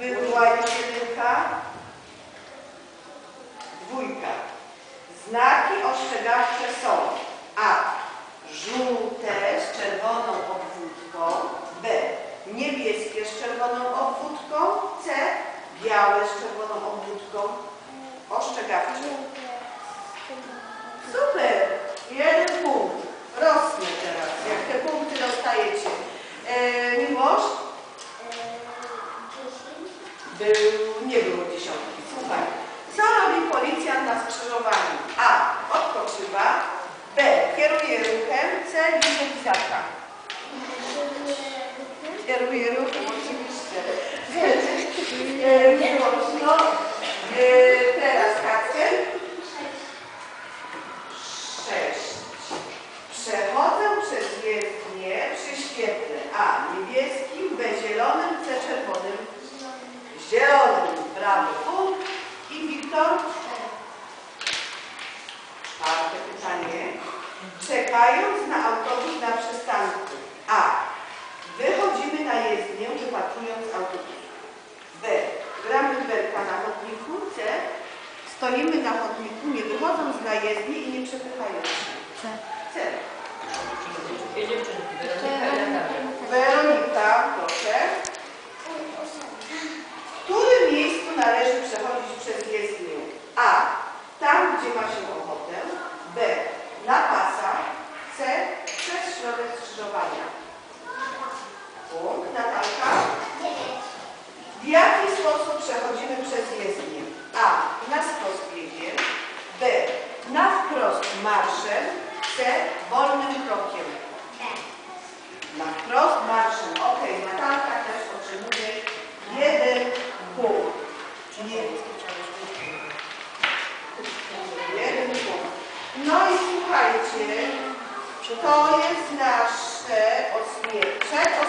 Była jedynka. Dwójka. Znaki ostrzegawcze są A. Żółte z czerwoną obwódką. B. Niebieskie z czerwoną obwódką. C. Białe z czerwoną obwódką. Ostrzegawcze. Super! Jeden Kieruje ruchem. C. Liczy lizaka. Kieruje ruchem, oczywiście. E, Miłosz, no. E, teraz Kacper. Sześć. Przechodzę przez jezdnię przy świetle A niebieskim, B zielonym, C czerwonym. Zielonym. Brawo. Punkt. I Wiktor? Czwarte pytanie. Czekając na autobus na przystanku. A. Wychodzimy na jezdnię, wypatrując autobus. B. Gramy w belka na chodniku. C. Stoimy na chodniku, nie wychodząc na jezdnię i nie przepychając się. C. Dwie dziewczynki, Weronika i Natalia. Weronika, proszę. W którym miejscu należy przechodzić przez jezdnię? A. Tam, gdzie ma się ochotę. B. Na pasach. C. Przez środek skrzyżowania. Punkt. Natalka. W jaki sposób przechodzimy przez jezdnię? A. Na wprost biegiem. B. Na wprost marszem. C. Wolnym krokiem. Na wprost marszem. Ok, Natalka też otrzymuje jeden punkt. Czyli jeden punkt. No i słuchajcie, to jest nasze osmie,